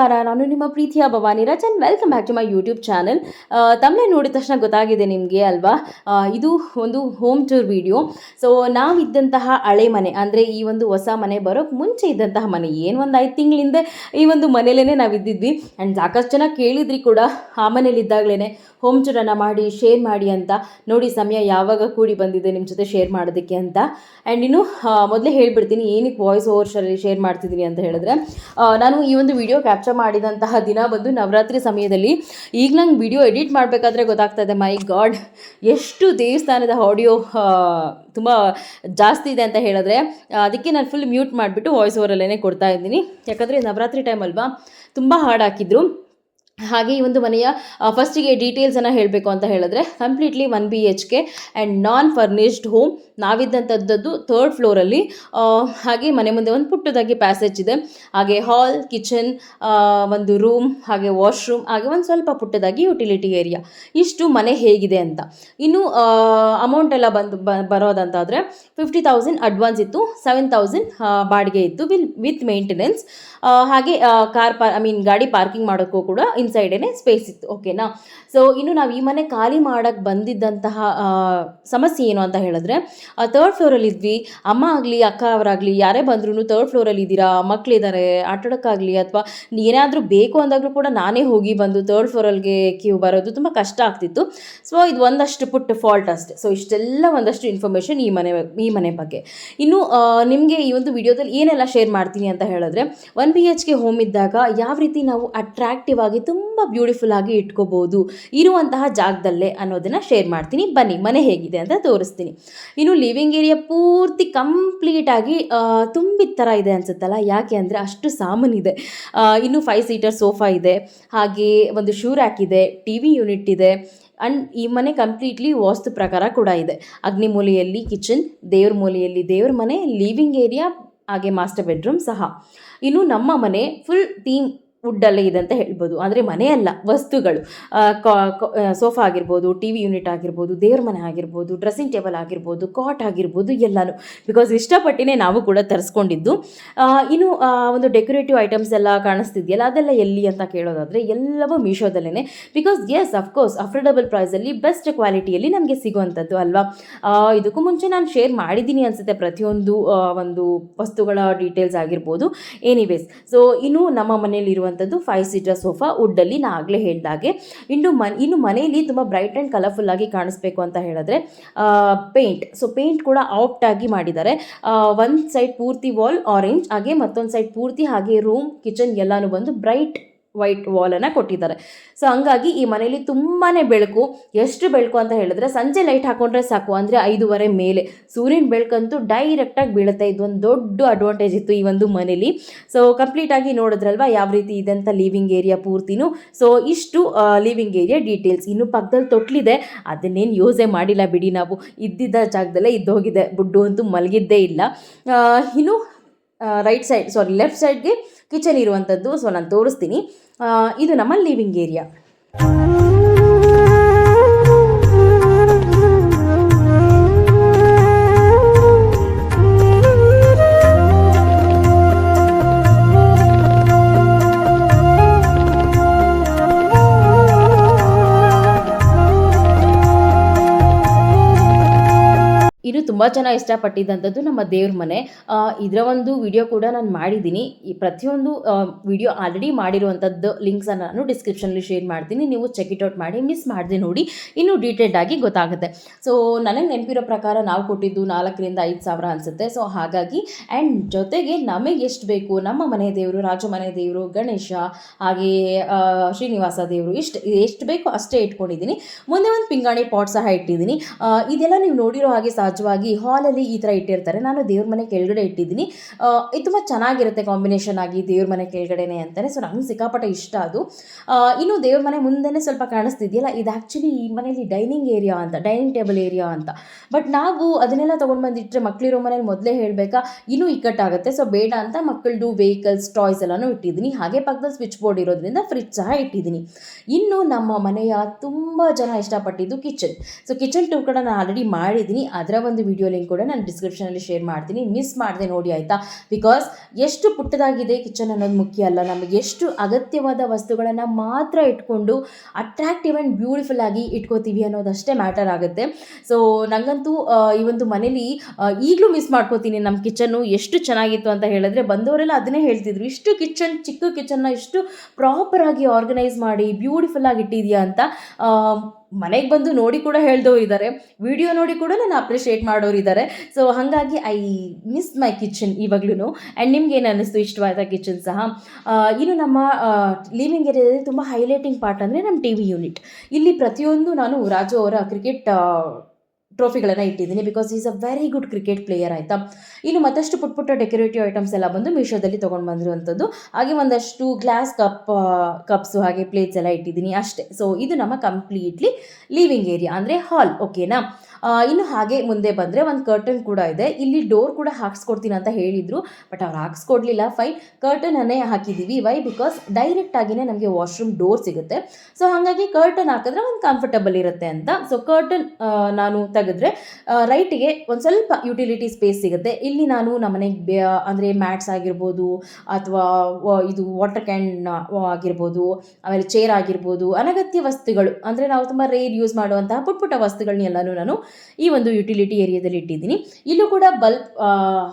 ನಮಸ್ಕಾರ. ನಾನು ನಿಮ್ಮ ಪ್ರೀತಿಯ Bhavani Raj and welcome back to my YouTube channel ತಮ್ಮನೇ ನೋಡಿದ ತಕ್ಷಣ ಗೊತ್ತಾಗಿದೆ ನಿಮಗೆ ಅಲ್ವಾ? ಇದು ಒಂದು ಹೋಮ್ ಟೂರ್ ವಿಡಿಯೋ ಸೊ ನಾವಿದ್ದಂತಹ ಹಳೆ ಮನೆ, ಅಂದರೆ ಈ ಒಂದು ಹೊಸ ಮನೆ ಬರೋಕ್ಕೆ ಮುಂಚೆ ಇದ್ದಂತಹ ಮನೆ, ಏನು ಒಂದು ಐದು ತಿಂಗಳಿಂದ ಈ ಒಂದು ಮನೇಲೇ ನಾವು ಇದ್ದಿದ್ವಿ ಆ್ಯಂಡ್ ಸಾಕಷ್ಟು ಜನ ಕೇಳಿದ್ರಿ ಕೂಡ, ಆ ಮನೇಲಿದ್ದಾಗಲೇ ಹೋಮ್ ಟೂರನ್ನು ಮಾಡಿ ಶೇರ್ ಮಾಡಿ ಅಂತ. ನೋಡಿ, ಸಮಯ ಯಾವಾಗ ಕೂಡಿ ಬಂದಿದೆ ನಿಮ್ಮ ಜೊತೆ ಶೇರ್ ಮಾಡೋದಕ್ಕೆ ಅಂತ. ಆ್ಯಂಡ್ ಇನ್ನು ಮೊದಲೇ ಹೇಳಿಬಿಡ್ತೀನಿ, ಏನಕ್ಕೆ ವಾಯ್ಸ್ ಓವರ್ ಶೇರ್ ಮಾಡ್ತಿದ್ದೀನಿ ಅಂತ ಹೇಳಿದ್ರೆ ನಾನು ಈ ಒಂದು ವಿಡಿಯೋ ಕ್ಯಾಪ್ಚರ್ ಮಾಡಿದಂತಹ ದಿನ ಬಂದು ನವರಾತ್ರಿ ಸಮಯದಲ್ಲಿ ಈಗ ನಂಗೆ ವಿಡಿಯೋ ಎಡಿಟ್ ಮಾಡಬೇಕಾದ್ರೆ ಗೊತ್ತಾಗ್ತಾ ಇದೆ ಮೈ ಗಾಡ್ ಎಷ್ಟು ದೇವಸ್ಥಾನದ ಆಡಿಯೋ ತುಂಬ ಜಾಸ್ತಿ ಇದೆ ಅಂತ ಹೇಳಿದ್ರೆ, ಅದಕ್ಕೆ ನಾನು ಫುಲ್ ಮ್ಯೂಟ್ ಮಾಡಿಬಿಟ್ಟು ವಾಯ್ಸ್ ಓವರಲ್ಲೇ ಕೊಡ್ತಾ ಇದ್ದೀನಿ. ಯಾಕಂದರೆ ನವರಾತ್ರಿ ಟೈಮ್ ಅಲ್ವಾ, ತುಂಬ ಹಾಡು ಹಾಕಿದ್ರು. ಹಾಗೆ ಈ ಒಂದು ಮನೆಯ ಫಸ್ಟಿಗೆ ಡೀಟೇಲ್ಸನ್ನು ಹೇಳಬೇಕು ಅಂತ ಹೇಳಿದ್ರೆ completely one B H K and non furnished home ನಾವಿದ್ದಂಥದ್ದು third ಫ್ಲೋರಲ್ಲಿ ಹಾಗೆ ಮನೆ ಮುಂದೆ ಒಂದು ಪುಟ್ಟದಾಗಿ ಪ್ಯಾಸೇಜ್ ಇದೆ. ಹಾಗೆ ಹಾಲ್ ಕಿಚನ್ ಒಂದು ರೂಮ್ ಹಾಗೆ ವಾಶ್ರೂಮ್ ಹಾಗೆ ಒಂದು ಸ್ವಲ್ಪ ಪುಟ್ಟದಾಗಿ ಯುಟಿಲಿಟಿ ಏರಿಯಾ ಇಷ್ಟು ಮನೆ ಹೇಗಿದೆ ಅಂತ. ಇನ್ನು ಅಮೌಂಟ್ ಎಲ್ಲ ಬಂದು ಬರೋದಂತಾದರೆ ಫಿಫ್ಟಿ ತೌಸಂಡ್ ಅಡ್ವಾನ್ಸ್ ಇತ್ತು ಸೆವೆನ್ ತೌಸಂಡ್ ಬಾಡಿಗೆ ಇತ್ತು ವಿಲ್ ವಿತ್ ಮೇಂಟೆನೆನ್ಸ್ ಹಾಗೆ ಕಾರ್ ಪಾರ್ ಐ ಮೀನ್ ಗಾಡಿ ಪಾರ್ಕಿಂಗ್ ಮಾಡೋಕ್ಕೂ ಕೂಡ ಇನ್ಸೈಡೇನೆ ಸ್ಪೇಸ್ ಇತ್ತು ಓಕೆನಾ ಸೊ ಇನ್ನು ನಾವು ಈ ಮನೆ ಖಾಲಿ ಮಾಡೋಕ್ಕೆ ಬಂದಿದ್ದಂತಹ ಸಮಸ್ಯೆ ಏನು ಅಂತ ಹೇಳಿದ್ರೆ ತರ್ಡ್ ಫ್ಲೋರಲ್ಲಿ ಇದ್ವಿ. ಅಮ್ಮ ಆಗಲಿ, ಅಕ್ಕ ಅವರಾಗಲಿ, ಯಾರೇ ಬಂದ್ರೂ ತರ್ಡ್ ಫ್ಲೋರಲ್ಲಿ ಇದ್ದೀರಾ? ಮಕ್ಕಳಿದ್ದಾರೆ ಆಟಾಡೋಕ್ಕಾಗಲಿ ಅಥವಾ ಏನಾದರೂ ಬೇಕು ಅಂದಾಗಲೂ ಕೂಡ ನಾನೇ ಹೋಗಿ ಬಂದು ತರ್ಡ್ ಫ್ಲೋರಲ್ಲಿಗೆ ಕ್ಯೂ ಬರೋದು ತುಂಬ ಕಷ್ಟ ಆಗ್ತಿತ್ತು. ಸೊ ಇದು ಒಂದಷ್ಟು ಪುಟ್ಟ ಫಾಲ್ಟ್ ಅಷ್ಟೆ. ಸೊ ಇಷ್ಟೆಲ್ಲ ಒಂದಷ್ಟು ಇನ್ಫಾರ್ಮೇಷನ್ ಈ ಮನೆ ಈ ಮನೆ ಬಗ್ಗೆ. ಇನ್ನು ನಿಮಗೆ ಈ ಒಂದು ವಿಡಿಯೋದಲ್ಲಿ ಏನೆಲ್ಲ ಶೇರ್ ಮಾಡ್ತೀನಿ ಅಂತ ಹೇಳಿದ್ರೆ ಒನ್ ಬಿ ಎಚ್ ಹೋಮ್ ಇದ್ದಾಗ ಯಾವ ರೀತಿ ನಾವು ಅಟ್ರಾಕ್ಟಿವ್ ಆಗಿ ತುಂಬ ಬ್ಯೂಟಿಫುಲ್ ಆಗಿ ಇಟ್ಕೋಬೋದು. ಇರುವಂತಹ ಜಾಗದಲ್ಲೇ ಅನ್ನೋದನ್ನು ಶೇರ್ ಮಾಡ್ತೀನಿ. ಬನ್ನಿ, ಮನೆ ಹೇಗಿದೆ ಅಂತ ತೋರಿಸ್ತೀನಿ. ಇನ್ನು ಲಿವಿಂಗ್ ಏರಿಯಾ ಪೂರ್ತಿ ಕಂಪ್ಲೀಟಾಗಿ ತುಂಬಿದ ಥರ ಇದೆ ಅನ್ಸುತ್ತಲ್ಲ? ಯಾಕೆ ಅಂದರೆ ಅಷ್ಟು ಸಾಮಾನು ಇದೆ ಇನ್ನು ಫೈವ್ ಸೀಟರ್ ಸೋಫಾ ಇದೆ. ಹಾಗೆ ಒಂದು ಶೂ ರ್ಯಾಕ್ ಇದೆ ಟಿ ವಿ ಯೂನಿಟ್ ಇದೆ. ಅಂಡ್ ಈ ಮನೆ ಕಂಪ್ಲೀಟ್ಲಿ ವಾಸ್ತು ಪ್ರಕಾರ ಕೂಡ ಇದೆ. ಅಗ್ನಿ ಮೂಲೆಯಲ್ಲಿ ಕಿಚನ್ ದೇವ್ರ ಮೂಲೆಯಲ್ಲಿ ದೇವ್ರ ಮನೆ ಲಿವಿಂಗ್ ಏರಿಯಾ ಹಾಗೆ ಮಾಸ್ಟರ್ ಬೆಡ್ರೂಮ್ ಸಹ. ಇನ್ನು ನಮ್ಮ ಮನೆ ಫುಲ್ ಥೀಮ್ ವುಡ್ಡಲ್ಲೇ ಇದೆ ಅಂತ ಹೇಳ್ಬೋದು. ಅಂದರೆ ಮನೆಯಲ್ಲ ವಸ್ತುಗಳು. ಸೋಫಾ ಆಗಿರ್ಬೋದು ಟಿ ವಿ ಯೂನಿಟ್ ಆಗಿರ್ಬೋದು, ದೇವ್ರ ಮನೆ ಆಗಿರ್ಬೋದು, ಡ್ರೆಸ್ಸಿಂಗ್ ಟೇಬಲ್ ಆಗಿರ್ಬೋದು, ಕಾಟ್ ಆಗಿರ್ಬೋದು ಎಲ್ಲನೂ. ಬಿಕಾಸ್ ಇಷ್ಟಪಟ್ಟಿನೇ ನಾವು ಕೂಡ ತರಿಸ್ಕೊಂಡಿದ್ದು. ಇನ್ನು ಒಂದು ಡೆಕೋರೇಟಿವ್ ಐಟಮ್ಸ್ ಎಲ್ಲ ಕಾಣಿಸ್ತಿದೆಯಲ್ಲ, ಅದೆಲ್ಲ ಎಲ್ಲಿ ಅಂತ ಕೇಳೋದಾದರೆ ಎಲ್ಲವೂ ಮೀಶೋದಲ್ಲೇ because yes of course affordable ಪ್ರೈಸಲ್ಲಿ ಬೆಸ್ಟ್ ಕ್ವಾಲಿಟಿಯಲ್ಲಿ ನಮಗೆ ಸಿಗುವಂಥದ್ದು ಅಲ್ವಾ? ಇದಕ್ಕೂ ಮುಂಚೆ ನಾನು ಶೇರ್ ಮಾಡಿದ್ದೀನಿ ಅನಿಸುತ್ತೆ ಪ್ರತಿಯೊಂದು ಒಂದು ವಸ್ತುಗಳ ಡೀಟೇಲ್ಸ್ ಆಗಿರ್ಬೋದು. ಎನಿವೇಸ್ ಸೊ ಇನ್ನು ನಮ್ಮ ಮನೆಯಲ್ಲಿ ಇರುವಂಥದ್ದು ಫೈವ್ ಸೀಟರ್ ಸೋಫಾ ವುಡ್ಡಲ್ಲಿ ನಾನು ಆಗಲೇ ಹೇಳಿದಾಗೆ ಇನ್ನು ಮನ್, ಇನ್ನು ಮನೆಯಲ್ಲಿ ತುಂಬ ಬ್ರೈಟ್ ಆ್ಯಂಡ್ ಕಲರ್ಫುಲ್ ಆಗಿ ಕಾಣಿಸ್ಬೇಕು ಅಂತ ಹೇಳಿದ್ರೆ ಪೇಂಟ್ ಸೊ ಪೇಂಟ್ ಕೂಡ ಆಪ್ಟ್ ಆಗಿ ಮಾಡಿದ್ದಾರೆ. ಒಂದು ಸೈಡ್ ಪೂರ್ತಿ ವಾಲ್ ಆರೆಂಜ್ ಹಾಗೆ ಮತ್ತೊಂದು ಸೈಡ್ ಪೂರ್ತಿ ಹಾಗೆ ರೂಮ್ ಕಿಚನ್ ಎಲ್ಲನೂ ಬಂದು ಬ್ರೈಟ್ ವೈಟ್ ವಾಲನ್ನು ಕೊಟ್ಟಿದ್ದಾರೆ. ಸೊ ಹಂಗಾಗಿ ಈ ಮನೆಯಲ್ಲಿ ತುಂಬಾ ಬೆಳಕು. ಎಷ್ಟು ಬೆಳಕು ಅಂತ ಹೇಳಿದ್ರೆ ಸಂಜೆ ಲೈಟ್ ಹಾಕೊಂಡ್ರೆ ಸಾಕು, ಅಂದರೆ ಐದೂವರೆ ಮೇಲೆ. ಸೂರ್ಯನ ಬೆಳಕಂತೂ ಡೈರೆಕ್ಟಾಗಿ ಬೀಳುತ್ತೆ ಇದೊಂದು ದೊಡ್ಡ ಅಡ್ವಾಂಟೇಜ್ ಇತ್ತು ಈ ಒಂದು ಮನೇಲಿ. ಸೊ ಕಂಪ್ಲೀಟಾಗಿ ನೋಡಿದ್ರಲ್ವಾ ಯಾವ ರೀತಿ ಇದೆ ಅಂತ ಲಿವಿಂಗ್ ಏರಿಯಾ ಪೂರ್ತಿನೂ? ಸೊ ಇಷ್ಟು ಲಿವಿಂಗ್ ಏರಿಯಾ ಡೀಟೇಲ್ಸ್ ಇನ್ನು ಪಕ್ಕದಲ್ಲಿ ತೊಟ್ಲಿದೆ. ಅದನ್ನೇನು ಯೂಸೇ ಮಾಡಿಲ್ಲ ಬಿಡಿ ನಾವು. ಇದ್ದಿದ್ದ ಜಾಗದಲ್ಲೇ ಇದ್ದೋಗಿದೆ. ಬುಡ್ಡು ಅಂತೂ ಮಲಗಿದ್ದೇ ಇಲ್ಲ. ಇನ್ನು ರೈಟ್ ಸೈಡ್ ಸಾರಿ ಲೆಫ್ಟ್ ಸೈಡ್ಗೆ ಕಿಚನ್ ಇರುವಂಥದ್ದು. ಸೊ ನಾನು ತೋರಿಸ್ತೀನಿ. ಇದು ನಮ್ಮ ಲಿವಿಂಗ್ ಏರಿಯಾ ತುಂಬ ಜನ ಇಷ್ಟಪಟ್ಟಿದ್ದಂಥದ್ದು ನಮ್ಮ ದೇವ್ರ ಮನೆ. ಇದರ ಒಂದು ವಿಡಿಯೋ ಕೂಡ ನಾನು ಮಾಡಿದ್ದೀನಿ. ಈ ಪ್ರತಿಯೊಂದು ವಿಡಿಯೋ ಆಲ್ರೆಡಿ ಮಾಡಿರುವಂಥದ್ದು ಲಿಂಕ್ಸನ್ನು ನಾನು ಡಿಸ್ಕ್ರಿಪ್ಷನಲ್ಲಿ ಶೇರ್ ಮಾಡ್ತೀನಿ. ನೀವು ಚೆಕ್ ಇಟ್ ಔಟ್ ಮಾಡಿ ಮಿಸ್ ಮಾಡಿದೆ ನೋಡಿ. ಇನ್ನೂ ಡೀಟೇಲ್ಡ್ ಆಗಿ ಗೊತ್ತಾಗುತ್ತೆ. ಸೊ ನನಗೆ ನೆನಪಿರೋ ಪ್ರಕಾರ ನಾವು ಕೊಟ್ಟಿದ್ದು ನಾಲ್ಕರಿಂದ ಐದು ಸಾವಿರ ಅನಿಸುತ್ತೆ. ಸೊ ಹಾಗಾಗಿ ಆ್ಯಂಡ್ ಜೊತೆಗೆ ನಮಗೆ ಎಷ್ಟು ಬೇಕು? ನಮ್ಮ ಮನೆ ದೇವರು ರಾಜಮನೆ ದೇವರು, ಗಣೇಶ ಹಾಗೆಯೇ ಶ್ರೀನಿವಾಸ ದೇವರು, ಇಷ್ಟು, ಎಷ್ಟು ಬೇಕೋ ಅಷ್ಟೇ ಇಟ್ಕೊಂಡಿದ್ದೀನಿ. ಮುಂದೆ ಒಂದು ಪಿಂಗಾಣಿ ಪಾಟ್ ಸಹ ಇಟ್ಟಿದ್ದೀನಿ. ಇದೆಲ್ಲ ನೀವು ನೋಡಿರೋ ಹಾಗೆ ಸಹಜವಾಗಿ ಹಾಲಲ್ಲಿ ಈ ಥರ ಇಟ್ಟಿರ್ತಾರೆ. ನಾನು ದೇವ್ರ ಮನೆ ಕೆಳಗಡೆ ಇಟ್ಟಿದ್ದೀನಿ. ಇದು ತುಂಬ ಚೆನ್ನಾಗಿರುತ್ತೆ ಕಾಂಬಿನೇಷನ್ ಆಗಿ ದೇವ್ರ ಮನೆ ಕೆಳಗಡೆನೆ ಅಂತಾನೆ. ಸೊ ನಂಗೆ ಸಿಕ್ಕಾಪಟ್ಟೆ ಇಷ್ಟ ಅದು. ಇನ್ನು ದೇವ್ರ ಮನೆ ಮುಂದೆನೇ ಸ್ವಲ್ಪ ಕಾಣಿಸ್ತಿದೆಯಲ್ಲ, ಇದು ಆ್ಯಕ್ಚುಲಿ ಈ ಮನೆಯಲ್ಲಿ ಡೈನಿಂಗ್ ಏರಿಯಾ ಅಂತ ಡೈನಿಂಗ್ ಟೇಬಲ್ ಏರಿಯಾ ಅಂತ. ಬಟ್ ನಾವು ಅದನ್ನೆಲ್ಲ ತೊಗೊಂಡು ಬಂದಿಟ್ಟರೆ ಮಕ್ಕಳಿರೋ ಮನೇಲಿ ಮೊದಲೇ ಹೇಳಬೇಕಾ, ಇನ್ನೂ ಇಕ್ಕಟ್ಟಾಗುತ್ತೆ. ಸೊ ಬೇಡ ಅಂತ ಮಕ್ಕಳದು ವೆಹಿಕಲ್ಸ್ ಟಾಯ್ಸ್ ಎಲ್ಲನೂ ಇಟ್ಟಿದ್ದೀನಿ. ಹಾಗೆ ಪಕ್ಕದಲ್ಲಿ ಸ್ವಿಚ್ ಬೋರ್ಡ್ ಇರೋದ್ರಿಂದ ಫ್ರಿಜ್ ಸಹ ಇಟ್ಟಿದ್ದೀನಿ. ಇನ್ನು ನಮ್ಮ ಮನೆಯ ತುಂಬ ಜನ ಇಷ್ಟಪಟ್ಟಿದ್ದು ಕಿಚನ್ ಸೊ ಕಿಚನ್ ಟೂರ್ ಕೂಡ ನಾನು ಆಲ್ರೆಡಿ ಮಾಡಿದ್ದೀನಿ. ಅದರ ಒಂದು ವಿಡಿಯೋ ವಿಡಿಯೋ ಲಿಂಕ್ ಕೂಡ ನಾನು ಡಿಸ್ಕ್ರಿಪ್ಷನಲ್ಲಿ ಶೇರ್ ಮಾಡ್ತೀನಿ. ಮಿಸ್ ಮಾಡಿದೆ ನೋಡಿ, ಆಯಿತಾ? ಬಿಕಾಸ್ ಎಷ್ಟು ಪುಟ್ಟದಾಗಿದೆ ಕಿಚನ್ ಅನ್ನೋದು ಮುಖ್ಯ ಅಲ್ಲ. ನಮಗೆ ಎಷ್ಟು ಅಗತ್ಯವಾದ ವಸ್ತುಗಳನ್ನು ಮಾತ್ರ ಇಟ್ಕೊಂಡು ಅಟ್ರಾಕ್ಟಿವ್ ಆ್ಯಂಡ್ ಬ್ಯೂಟಿಫುಲ್ ಆಗಿ ಇಟ್ಕೋತೀವಿ ಅನ್ನೋದಷ್ಟೇ ಮ್ಯಾಟರ್ ಆಗುತ್ತೆ. ಸೊ ನನಗಂತೂ ಈ ಒಂದು ಮನೇಲಿ ಈಗಲೂ ಮಿಸ್ ಮಾಡ್ಕೋತೀನಿ. ನಮ್ಮ ಕಿಚನ್ನು ಎಷ್ಟು ಚೆನ್ನಾಗಿತ್ತು ಅಂತ ಹೇಳಿದ್ರೆ ಬಂದವರೆಲ್ಲ ಅದನ್ನೇ ಹೇಳ್ತಿದ್ರು. ಇಷ್ಟು ಕಿಚನ್ ಚಿಕ್ಕ ಕಿಚನ್ನ ಇಷ್ಟು ಪ್ರಾಪರಾಗಿ ಆರ್ಗನೈಸ್ ಮಾಡಿ ಬ್ಯೂಟಿಫುಲ್ ಆಗಿ ಇಟ್ಟಿದೆಯಾ ಅಂತ ಮನೆಗೆ ಬಂದು ನೋಡಿ ಕೂಡ ಹೇಳ್ದವ್ರು ಇದ್ದಾರೆ ವಿಡಿಯೋ ನೋಡಿ ಕೂಡ ನಾನು ಅಪ್ರಿಷಿಯೇಟ್ ಮಾಡೋರು ಇದ್ದಾರೆ ಸೊ ಹಾಗಾಗಿ ಐ ಮಿಸ್ ಮೈ ಕಿಚನ್ ಇವಾಗ್ಲೂ ಆ್ಯಂಡ್ ನಿಮ್ಗೆ ಏನು ಅನ್ನಿಸ್ತು? ಇಷ್ಟವಾದ ಕಿಚನ್ ಸಹ? ಇನ್ನು ನಮ್ಮ ಲಿವಿಂಗ್ ಏರಿಯಾದಲ್ಲಿ ತುಂಬ ಹೈಲೈಟಿಂಗ್ ಪಾರ್ಟ್ ಅಂದರೆ ನಮ್ಮ ಟಿ ವಿ ಯೂನಿಟ್ ಇಲ್ಲಿ ಪ್ರತಿಯೊಂದು ನಾನು ರಾಜು ಅವರ ಕ್ರಿಕೆಟ್ ಟ್ರೋಫಿಗಳನ್ನು ಇಟ್ಟಿದ್ದೀನಿ because is a very good cricket player ಆಯಿತಾ. ಇನ್ನು ಮತ್ತಷ್ಟು ಪುಟ್ ಪುಟ್ಟ ಡೆಕೋರೇಟಿವ್ ಐಟಮ್ಸ್ ಎಲ್ಲ ಬಂದು ಮೀಶೋದಲ್ಲಿ ತೊಗೊಂಡು ಬಂದಿರುವಂಥದ್ದು ಹಾಗೆ ಒಂದಷ್ಟು ಗ್ಲಾಸ್ ಕಪ್ ಕಪ್ಸು ಹಾಗೆ ಪ್ಲೇಟ್ಸ್ ಎಲ್ಲ ಇಟ್ಟಿದ್ದೀನಿ ಅಷ್ಟೇ. ಸೊ ಇದು ನಮ್ಮ ಕಂಪ್ಲೀಟ್ಲಿ ಲಿವಿಂಗ್ ಏರಿಯಾ ಅಂದರೆ ಹಾಲ್ ಓಕೆನಾ ಇನ್ನು ಹಾಗೆ ಮುಂದೆ ಬಂದರೆ ಒಂದು ಕರ್ಟನ್ ಕೂಡ ಇದೆ. ಇಲ್ಲಿ ಡೋರ್ ಕೂಡ ಹಾಕ್ಸ್ಕೊಡ್ತೀನಿ ಅಂತ ಹೇಳಿದರು ಬಟ್ ಅವ್ರು ಹಾಕ್ಸ್ಕೊಡ್ಲಿಲ್ಲ. ಫೈನ್ ಕರ್ಟನನ್ನೇ ಹಾಕಿದ್ದೀವಿ ವೈ ಬಿಕಾಸ್ ಡೈರೆಕ್ಟ್ ಆಗಿನೇ ನಮಗೆ ವಾಶ್ರೂಮ್ ಡೋರ್ ಸಿಗುತ್ತೆ. ಸೊ ಹಾಗಾಗಿ ಕರ್ಟನ್ ಹಾಕಿದ್ರೆ ಒಂದು ಕಂಫರ್ಟಬಲ್ ಇರುತ್ತೆ ಅಂತ. ಸೊ ಕರ್ಟನ್ ನಾನು ತೆಗೆದ್ರೆ ರೈಟಿಗೆ ಒಂದು ಸ್ವಲ್ಪ ಯುಟಿಲಿಟಿ ಸ್ಪೇಸ್ ಸಿಗುತ್ತೆ. ಇಲ್ಲಿ ನಾನು ನಮ್ಮನೆಗೆ ಅಂದರೆ ಮ್ಯಾಟ್ಸ್ ಆಗಿರ್ಬೋದು, ಅಥವಾ ಇದು ವಾಟರ್ ಕ್ಯಾನ್ ಆಗಿರ್ಬೋದು, ಆಮೇಲೆ ಚೇರ್ ಆಗಿರ್ಬೋದು, ಅನಗತ್ಯ ವಸ್ತುಗಳು. ಅಂದರೆ ನಾವು ತುಂಬ ರೇರ್ ಯೂಸ್ ಮಾಡುವಂತಹ ಪುಟ್ ಪುಟ್ಟ ವಸ್ತುಗಳನ್ನೆಲ್ಲನೂ ನಾನು ಈ ಒಂದು ಯುಟಿಲಿಟಿ ಏರಿಯಾದಲ್ಲಿ ಇಟ್ಟಿದ್ದೀನಿ. ಇಲ್ಲೂ ಕೂಡ ಬಲ್ಬ್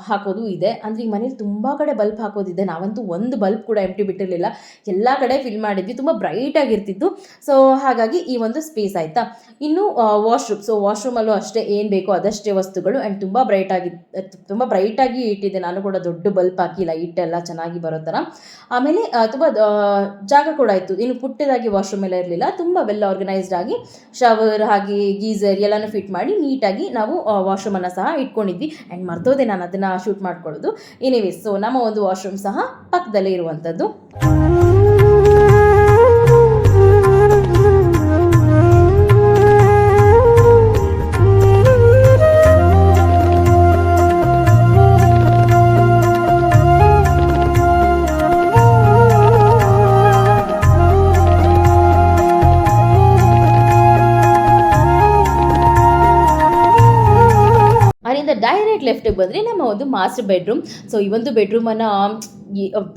ಹಾಕೋದು ಇದೆ. ಅಂದರೆ ಈ ಮನೇಲಿ ತುಂಬ ಕಡೆ ಬಲ್ಬ್ ಹಾಕೋದಿದೆ. ನಾವಂತೂ ಒಂದು ಬಲ್ಬ್ ಕೂಡ ಎಂಟಿ ಬಿಟ್ಟಿರಲಿಲ್ಲ. ಎಲ್ಲ ಕಡೆ ಫಿಲ್ ಮಾಡಿದ್ವಿ. ತುಂಬ ಬ್ರೈಟ್ ಆಗಿರ್ತಿತ್ತು. ಸೊ ಹಾಗಾಗಿ ಈ ಒಂದು ಸ್ಪೇಸ್ ಆಯಿತಾ? ಇನ್ನು ವಾಶ್ರೂಮ್ ಸೊ ವಾಶ್ರೂಮಲ್ಲೂ ಅಷ್ಟೇ ಏನು ಬೇಕೋ ಅದಷ್ಟೇ ವಸ್ತುಗಳು. ಆ್ಯಂಡ್ ತುಂಬ ಬ್ರೈಟ್ ಆಗಿ ತುಂಬ ಬ್ರೈಟಾಗಿ ಇಟ್ಟಿದ್ದೆ. ನಾನು ಕೂಡ ದೊಡ್ಡ ಬಲ್ಬ್ ಹಾಕಿ ಲೈಟ್ ಎಲ್ಲ ಚೆನ್ನಾಗಿ ಬರೋ ಥರ ಆಮೇಲೆ ತುಂಬ ಜಾಗ ಕೂಡ ಇತ್ತು ಇನ್ನು ಪುಟ್ಟದಾಗಿ ವಾಶ್ರೂಮ್ ಎಲ್ಲ ಇರಲಿಲ್ಲ. ತುಂಬ ವೆಲ್ ಆರ್ಗನೈಸ್ಡ್ ಆಗಿ ಶವರ್ ಹಾಗೆ ಗೀಸರ್ ಎಲ್ಲನೂ ಫಿಟ್ ಮಾಡಿ ನೀಟಾಗಿ ನಾವು ವಾಶ್ರೂಮನ್ನು ಸಹ ಇಟ್ಕೊಂಡಿದ್ವಿ. ಆ್ಯಂಡ್ ಮರ್ತೋದೆ ನಾನು ಅದನ್ನು ಶೂಟ್ ಮಾಡ್ಕೊಳ್ಳೋದು. ಎನಿವೇಸ್ ಸೊ ನಮ್ಮ ಒಂದು ವಾಶ್ರೂಮ್ ಸಹ ಪಕ್ಕದಲ್ಲೇ ಇರುವಂಥದ್ದು. ಲೆಫ್ಟಿಗೆ ಬಂದರೆ ನಮ್ಮ ಒಂದು ಮಾಸ್ಟರ್ ಬೆಡ್ರೂಮ್ ಸೊ ಈ ಒಂದು ಬೆಡ್ರೂಮನ್ನು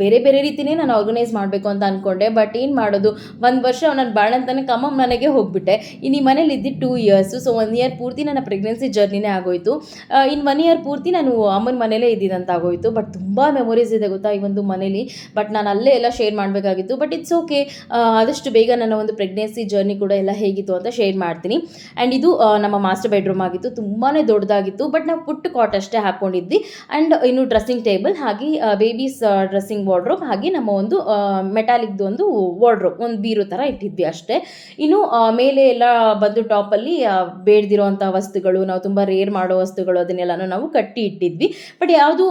ಬೇರೆ ಬೇರೆ ರೀತಿಯೇ ನಾನು ಆರ್ಗನೈಸ್ ಮಾಡಬೇಕು ಅಂತ ಅಂದ್ಕೊಂಡೆ ಬಟ್ ಏನು ಮಾಡೋದು? ಒಂದು ವರ್ಷ ನಾನು ಬಾಳಂತನೇ ಕಮ್ಮ ಮನೆಗೆ ಹೋಗಿಬಿಟ್ಟೆ. ಇನ್ನು ಈ ಮನೇಲಿ ಇದ್ದಿದ್ದು two years so one year ಪೂರ್ತಿ ನನ್ನ ಪ್ರೆಗ್ನೆನ್ಸಿ ಜರ್ನಿನೇ ಆಗೋಯ್ತು. ಇನ್ನು ಒನ್ ಇಯರ್ ಪೂರ್ತಿ ನಾನು ಅಮ್ಮನ ಮನೇಲೇ ಇದ್ದಿದ್ದಂತ ಆಗೋಯ್ತು ಬಟ್ ತುಂಬ ಮೆಮೊರೀಸ್ ಇದೆ ಗೊತ್ತಾ ಈ ಒಂದು ಮನೇಲಿ. ಬಟ್ ನಾನು ಅಲ್ಲೇ ಎಲ್ಲ ಶೇರ್ ಮಾಡಬೇಕಾಗಿತ್ತು. ಬಟ್ ಇಟ್ಸ್ ಓಕೆ ಆದಷ್ಟು ಬೇಗ ನನ್ನ ಒಂದು ಪ್ರೆಗ್ನೆನ್ಸಿ ಜರ್ನಿ ಕೂಡ ಎಲ್ಲ ಹೇಗಿತ್ತು ಅಂತ ಶೇರ್ ಮಾಡ್ತೀನಿ. ಆ್ಯಂಡ್ ಇದು ನಮ್ಮ ಮಾಸ್ಟರ್ ಬೆಡ್ರೂಮ್ ಆಗಿತ್ತು. ತುಂಬಾ ದೊಡ್ಡದಾಗಿತ್ತು. ಬಟ್ ನಾವು ಪುಟ್ಟ ಕಾಟ್ ಅಷ್ಟೇ ಹಾಕ್ಕೊಂಡಿದ್ವಿ ಆ್ಯಂಡ್ ಇನ್ನು ಡ್ರೆಸ್ಸಿಂಗ್ ಟೇಬಲ್ ಹಾಗೆ ಬೇಬೀಸ್ ಡ್ರೆಸ್ಸಿಂಗ್ ವಾರ್ಡ್ರೋಬ್ ಹಾಗೆ ನಮ್ಮ ಒಂದು ಮೆಟಾಲಿಕ್ದು ಒಂದು ವಾರ್ಡ್ರೋಬ್ ಒಂದು ಬೀರು ಥರ ಇಟ್ಟಿದ್ವಿ ಅಷ್ಟೇ. ಇನ್ನು ಮೇಲೆ ಎಲ್ಲ ಬಂದು ಟಾಪಲ್ಲಿ ಬೇಡ್ದಿರೋಂಥ ವಸ್ತುಗಳು, ನಾವು ತುಂಬ ರೇರ್ ಮಾಡೋ ವಸ್ತುಗಳು ಅದನ್ನೆಲ್ಲನೂ ನಾವು ಕಟ್ಟಿ ಇಟ್ಟಿದ್ವಿ. ಬಟ್ ಯಾವುದು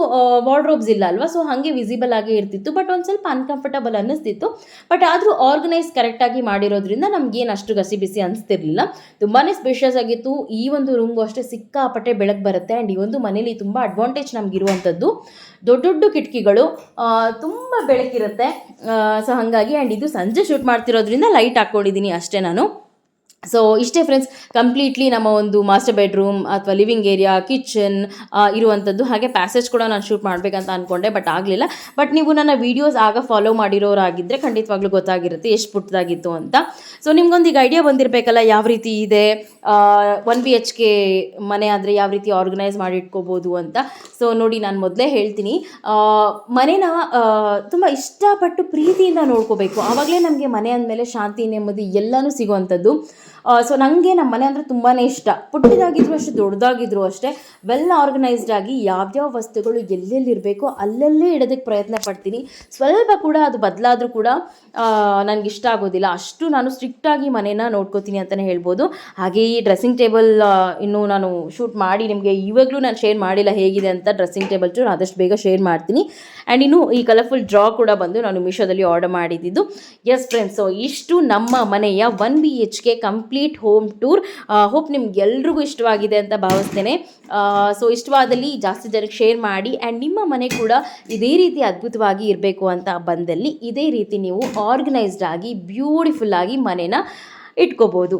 ವಾರ್ಡ್ರೋಬ್ಸ್ ಇಲ್ಲ ಅಲ್ವಾ? ಸೊ ಹಾಗೆ ವಿಸಿಬಲ್ ಆಗೇ ಇರ್ತಿತ್ತು ಬಟ್ ಒಂದು ಸ್ವಲ್ಪ ಅನ್ಕಂಫರ್ಟಬಲ್ ಅನ್ನಿಸ್ತಿತ್ತು. ಬಟ್ ಆದರೂ ಆರ್ಗನೈಸ್ ಕರೆಕ್ಟಾಗಿ ಮಾಡಿರೋದ್ರಿಂದ ನಮಗೇನು ಅಷ್ಟು ಗಸಿ ಬಿಸಿ ಅನಿಸ್ತಿರ್ಲಿಲ್ಲ. ತುಂಬಾ ಸ್ಪೇಷಿಯಸ್ ಆಗಿತ್ತು. ಈ ಒಂದು ರೂಮ್ಗೂ ಅಷ್ಟೇ ಸಿಕ್ಕಾಪಟ್ಟೆ ಬೆಳಕು ಬರುತ್ತೆ. ಆ್ಯಂಡ್ ಈ ಒಂದು ಮನೇಲಿ ತುಂಬ ಅಡ್ವಾಂಟೇಜ್ ನಮಗಿರುವಂಥದ್ದು. ದೊಡ್ಡ ದೊಡ್ಡ ಕಿಟಕಿಗಳು ತುಂಬ ಬೆಳಕಿರುತ್ತೆ. ಸೊ ಹಾಗಾಗಿ ಆ್ಯಂಡ್ ಇದು ಸಂಜೆ ಶೂಟ್ ಮಾಡ್ತಿರೋದ್ರಿಂದ ಲೈಟ್ ಹಾಕ್ಕೊಂಡಿದ್ದೀನಿ ಅಷ್ಟೇ ನಾನು. ಸೊ ಇಷ್ಟೇ ಫ್ರೆಂಡ್ಸ್ ಕಂಪ್ಲೀಟ್ಲಿ ನಮ್ಮ ಒಂದು ಮಾಸ್ಟರ್ ಬೆಡ್ರೂಮ್ ಅಥವಾ ಲಿವಿಂಗ್ ಏರಿಯಾ ಕಿಚನ್ ಇರುವಂಥದ್ದು ಹಾಗೆ ಪ್ಯಾಸೇಜ್ ಕೂಡ ನಾನು ಶೂಟ್ ಮಾಡಬೇಕಂತ ಅಂದ್ಕೊಂಡೆ ಬಟ್ ಆಗಲಿಲ್ಲ. ಬಟ್ ನೀವು ನನ್ನ ವೀಡಿಯೋಸ್ ಆಗ ಫಾಲೋ ಮಾಡಿರೋರಾಗಿದ್ದರೆ ಖಂಡಿತವಾಗ್ಲೂ ಗೊತ್ತಾಗಿರುತ್ತೆ ಎಷ್ಟು ಪುಟ್ಟದಾಗಿತ್ತು ಅಂತ. ಸೊ ನಿಮ್ಗೊಂದು ಈಗ ಐಡಿಯಾ ಬಂದಿರಬೇಕಲ್ಲ, ಯಾವ ರೀತಿ ಇದೆ? ಒನ್ ಬಿ ಎಚ್ ಕೆ ಮನೆ ಆದರೆ ಯಾವ ರೀತಿ ಆರ್ಗನೈಸ್ ಮಾಡಿ ಇಟ್ಕೋಬೋದು ಅಂತ. ಸೊ ನೋಡಿ ನಾನು ಮೊದಲೇ ಹೇಳ್ತೀನಿ. ಮನೇನ ತುಂಬ ಇಷ್ಟಪಟ್ಟು ಪ್ರೀತಿಯಿಂದ ನೋಡ್ಕೋಬೇಕು. ಆವಾಗಲೇ ನಮಗೆ ಮನೆ ಅಂದಮೇಲೆ ಶಾಂತಿ, ನೆಮ್ಮದಿ ಎಲ್ಲನೂ ಸಿಗುವಂಥದ್ದು ಸೊ ನನಗೆ ನಮ್ಮ ಮನೆ ಅಂದರೆ ತುಂಬಾ ಇಷ್ಟ. ಪುಟ್ಟದಾಗಿದ್ರು ಅಷ್ಟೇ, ದೊಡ್ಡದಾಗಿದ್ರು ಅಷ್ಟೇ. ವೆಲ್ ಆರ್ಗನೈಸ್ಡ್ ಆಗಿ ಯಾವ್ಯಾವ ವಸ್ತುಗಳು ಎಲ್ಲೆಲ್ಲಿ ಇರಬೇಕು ಅಲ್ಲಲ್ಲೇ ಇಡೋದಕ್ಕೆ ಪ್ರಯತ್ನ ಪಡ್ತೀನಿ. ಸ್ವಲ್ಪ ಕೂಡ ಅದು ಬದಲಾದರೂ ಕೂಡ ನನಗೆ ಇಷ್ಟ ಆಗೋದಿಲ್ಲ. ಅಷ್ಟು ನಾನು ಸ್ಟ್ರಿಕ್ಟಾಗಿ ಮನೇನ ನೋಡ್ಕೋತೀನಿ ಅಂತಲೇ ಹೇಳ್ಬೋದು. ಹಾಗೆ ಈ ಡ್ರೆಸ್ಸಿಂಗ್ ಟೇಬಲ್ ಇನ್ನೂ ನಾನು ಶೂಟ್ ಮಾಡಿ ನಿಮಗೆ ಇವಾಗಲೂ ನಾನು ಶೇರ್ ಮಾಡಿಲ್ಲ ಹೇಗಿದೆ ಅಂತ ಡ್ರೆಸ್ಸಿಂಗ್ ಟೇಬಲ್ ನಾನು ಆದಷ್ಟು ಬೇಗ ಶೇರ್ ಮಾಡ್ತೀನಿ. ಆ್ಯಂಡ್ ಇನ್ನು ಈ ಕಲರ್ಫುಲ್ ಡ್ರಾ ಕೂಡ ಬಂದು ನಾನು ಮೀಶೋದಲ್ಲಿ ಆರ್ಡರ್ ಮಾಡಿದ್ದು. ಎಸ್ ಫ್ರೆಂಡ್ಸ್ ಸೊ ಇಷ್ಟು ನಮ್ಮ ಮನೆಯ one B H K complete home tour. Hope ನಿಮ್ಗೆಲ್ರಿಗೂ ಇಷ್ಟವಾಗಿದೆ ಅಂತ ಭಾವಿಸ್ತೇನೆ. ಸೊ ಇಷ್ಟವಾದಲ್ಲಿ ಜಾಸ್ತಿ ಜನಕ್ಕೆ ಶೇರ್ ಮಾಡಿ ಆ್ಯಂಡ್ ನಿಮ್ಮ ಮನೆ ಕೂಡ ಇದೇ ರೀತಿ ಅದ್ಭುತವಾಗಿ ಇರಬೇಕು ಅಂತ ಬಂದಲ್ಲಿ ಇದೇ ರೀತಿ ನೀವು ಆರ್ಗನೈಸ್ಡ್ ಆಗಿ ಬ್ಯೂಟಿಫುಲ್ ಆಗಿ ಮನೇನ ಇಟ್ಕೋಬೋದು.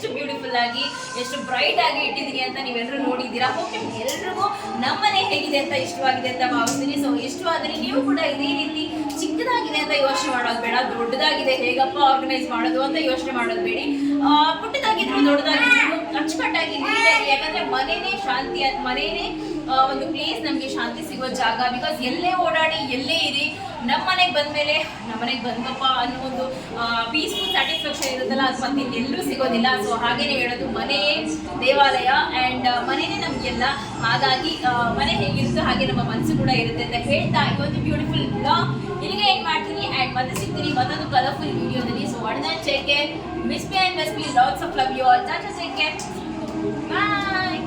ಎಷ್ಟು ಬ್ಯೂಟಿಫುಲ್ ಆಗಿ, ಎಷ್ಟು ಬ್ರೈಟ್ ಆಗಿ ಇಟ್ಟಿದ್ದೀನಿ ಅಂತ ನೀವೆಲ್ಲರೂ ನೋಡಿದ್ದೀರಾ? ಹೋಗಿ ಎಲ್ರಿಗೂ ನಮ್ಮನೆ ಹೇಗಿದೆ ಅಂತ ಇಷ್ಟವಾಗಿದೆ ಅಂತ ಭಾವಿಸ್ತೀನಿ. ಸೊ ಇಷ್ಟವಾದರೆ ನೀವು ಕೂಡ ಇದೇ ರೀತಿ ಚಿಕ್ಕದಾಗಿದೆ ಅಂತ ಯೋಚನೆ ಮಾಡೋದು ಬೇಡ, ದೊಡ್ಡದಾಗಿದೆ ಹೇಗಪ್ಪ ಆರ್ಗನೈಸ್ ಮಾಡೋದು ಅಂತ ಯೋಚನೆ ಮಾಡೋದು ಬೇಡಿ. ಪುಟ್ಟದಾಗಿದ್ರು ದೊಡ್ಡದಾಗಿದ್ರು ಅಚ್ಚುಕಟ್ಟಾಗಿ ಯಾಕಂದ್ರೆ ಮನೆನೇ ಶಾಂತಿ, ಮನೆನೇ ಒಂದು ಪ್ಲೇಸ್ ನಮಗೆ ಶಾಂತಿ ಸಿಗೋ ಜಾಗ. ಬಿಕಾಸ್ ಎಲ್ಲೇ ಓಡಾಡಿ, ಎಲ್ಲೇ ಇರಿ ನಮ್ಮ ಮನೆಗೆ ಬಂದಮೇಲೆ ನಮ್ಮ ಮನೆಗೆ ಬಂದಪ್ಪ ಅನ್ನೋ ಒಂದು ಪೀಸ್ಫುಲ್ ಸ್ಯಾಟಿಸ್ಫ್ಯಾಕ್ಷನ್ ಇರುತ್ತಲ್ಲ, ಅದು ಮತ್ತೆ ಎಲ್ಲರೂ ಸಿಗೋದಿಲ್ಲ. ಸೊ ಹಾಗೇನೆ ಹೇಳೋದು ಮನೆಯೇ ದೇವಾಲಯ ಆ್ಯಂಡ್ ಮನೆಯೇ ನಮಗೆಲ್ಲ. ಹಾಗಾಗಿ ಮನೆ ಹೇಗಿರುತ್ತೋ ಹಾಗೆ ನಮ್ಮ ಮನಸ್ಸು ಕೂಡ ಇರುತ್ತೆ ಅಂತ ಹೇಳ್ತಾ ಇವತ್ತು ಬ್ಯೂಟಿಫುಲ್ ಬ್ಲಾಗ್ ಇಲ್ಲಿಗೆ ಏನು ಮಾಡ್ತೀನಿ ಆ್ಯಂಡ್ ಮತ್ತೆ ಸಿಗ್ತೀನಿ ಮತ್ತೊಂದು ಕಲರ್ಫುಲ್ ವಿಡಿಯೋದಲ್ಲಿ so ಒಡನ check miss B and miss B lots of love you all tata care bye